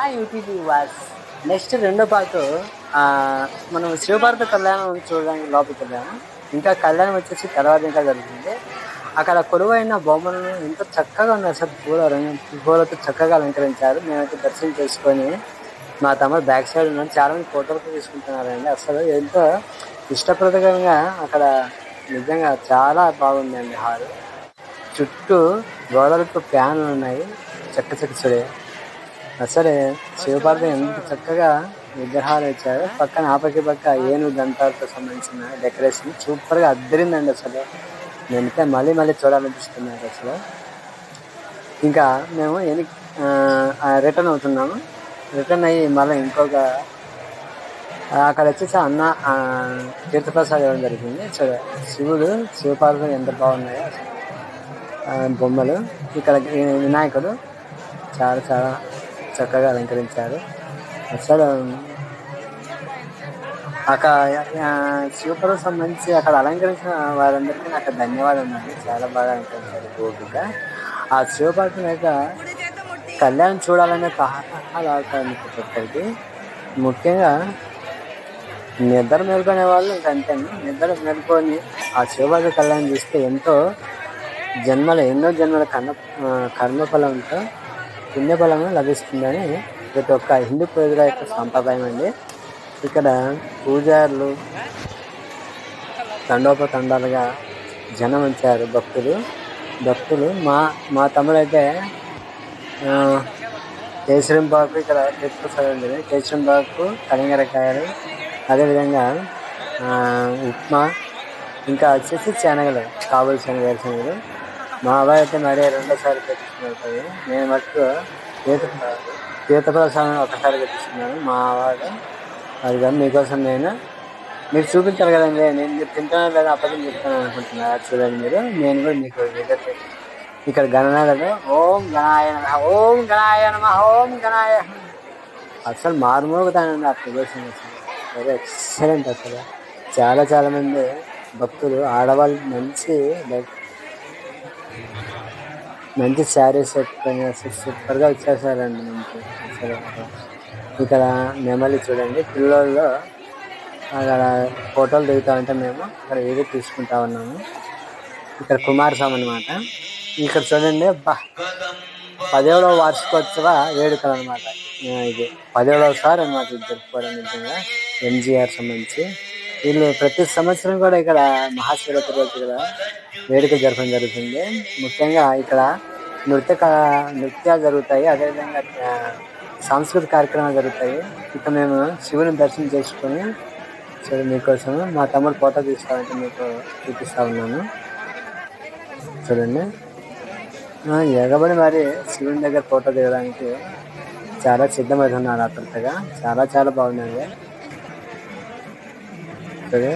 ఆ UTV was next రెండో part మనం శివభారత కళ్యాణం చూడడానికి లోపలికి వెళ్ళాము. ఇంకా కళ్యాణం వచ్చేసి తర్వాత ఇంకా జరుగుతుంది. అక్కడ కొలువైన బొమ్మలను ఎంతో చక్కగా ఉన్నారు సార్ పూల రంగు పూలతో చక్కగా అలంకరించారు. మేమైతే దర్శనం చేసుకొని మా తమ్ముడు బ్యాక్ సైడ్ ఉన్నాం చాలా మంది ఫోటోలు తీసుకుంటున్నారండి. అసలు ఎంతో ఇష్టప్రదంగా అక్కడ నిజంగా చాలా బాగుందండి హాల్. చుట్టూ గోడలకు ఫ్యాన్లు ఉన్నాయి. చక్క చక్క చూడే. అసలే శివపార్వతి ఎంత చక్కగా విగ్రహాలు ఇచ్చారు. పక్కన ఆపకి పక్క ఏనుగు దంతాలతో సంబంధించిన డెకరేషన్ సూపర్గా అద్దరిందండి అసలు. నేనైతే మళ్ళీ మళ్ళీ చూడాలనిపిస్తున్నారు అసలు. ఇంకా మేము ఎని రిటర్న్ అవుతున్నాము. రిటర్న్ అయ్యి మళ్ళీ ఇంకొక అక్కడ వచ్చేసి అన్న తీర్థప్రసాద్ ఇవ్వడం జరిగింది. చూడ శివుడు శివపార్వతి ఎంత బాగున్నాయో బొమ్మలు. ఇక్కడ వినాయకుడు చాలా చాలా చక్కగా అలంకరించారు. అసలు అక్కడ శివపురం సంబంధించి అక్కడ అలంకరించిన వారందరికీ నాకు ధన్యవాదాలు అండి చాలా బాగా అలంకరించారు గోపిగా ఆ శివపార్వతి యొక్క కళ్యాణం చూడాలనే తహలాడుతుంది ప్రతి ఒక్కరికి ముఖ్యంగా నిద్ర మేల్కొనే వాళ్ళు ఇంకా అంతే నిద్ర మేల్కొని ఆ శివపార్వతి కళ్యాణం చూస్తే ఎంతో జన్మల ఎన్నో జన్మల కర్మ కర్మఫలంతో పుణ్య బలము లభిస్తుందని ప్రతి ఒక్క హిందూ ప్రజల యొక్క సాంప్రదాయం అండి. ఇక్కడ పూజారులు తండోపతండాలుగా జనం ఉంచారు భక్తులు. భక్తులు మా మా తమ్ముడైతే ఆ, బాకు ఇక్కడ తీసుకొస్తారు కేసరం బాకు కలింగరకాయలు అదేవిధంగా ఉప్మా ఇంకా వచ్చేసి శనగలు కాబోలు శనగ వేరుశనగలు. మా అబ్బాయి అయితే మరీ రెండోసారి పెట్టించుకుంటుంది నేను మట్టుకు తీర్థ తీర్థప్రసాదం ఒకసారి పెట్టిస్తున్నాను మా వాడు అది కానీ మీకోసం నేను మీరు చూపించాలి కదండి. నేను మీరు తింటాను లేదా అప్పటికి చెప్తాను అనుకుంటున్నాను చూడండి మీరు. నేను కూడా మీకు దగ్గర ఇక్కడ గణనాథుడు ఓం గణాయ ఓం గణాయ నమ ఓం గణాయ అసలు మారుమోగుతానండి ఆ ప్రదేశం అసలు వెరీ ఎక్సలెంట్ అసలు. చాలా చాలామంది భక్తులు ఆడవాళ్ళు మంచి లైక్ మంచి శారీస్ పెట్టుకొని సూపర్గా వచ్చేసారండి మంచి అసలు. ఇక్కడ నెమలి చూడండి పిల్లల్లో అక్కడ ఫోటోలు దిగుతా ఉంటే మేము ఇక్కడ ఏదో తీసుకుంటా ఉన్నాము. ఇక్కడ కుమారస్వామి అనమాట ఇక్కడ చూడండి బా పదిహేడవ వార్షికోత్సవ వేడుకలు అనమాట ఇది పదిహేడవసారి అనమాట ఇది జరుపుకోవడం నిజంగా. ఎంజీఆర్ సంబంధించి. వీళ్ళు ప్రతి సంవత్సరం కూడా ఇక్కడ మహాశివరాత్రి రోజు కూడా వేడుక జరపడం జరుగుతుంది. ముఖ్యంగా ఇక్కడ నృత్య నృత్యాలు జరుగుతాయి. అదేవిధంగా సాంస్కృతిక కార్యక్రమాలు జరుగుతాయి. ఇక మేము శివుని దర్శనం చేసుకొని సో మీకోసం మా తమ్ముడు ఫోటో తీసుకోవాలంటే మీకు చూపిస్తా ఉన్నాను. చూడండి. ఎగబడి మరి శివుని దగ్గర ఫోటో దిగడానికి చాలా సిద్ధమవుతున్నారు అతనిగా చాలా చాలా బాగున్నాయి సరే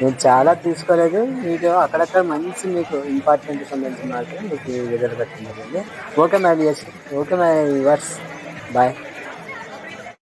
నేను చాలా తీసుకోలేదు. మీకు అక్కడక్కడ మంచి మీకు ఇంపార్టెంట్ సంబంధించిన మాత్రం మీకు ఎదురు పెట్టండి ఓకే మై ఓకే మై వర్స్ బాయ్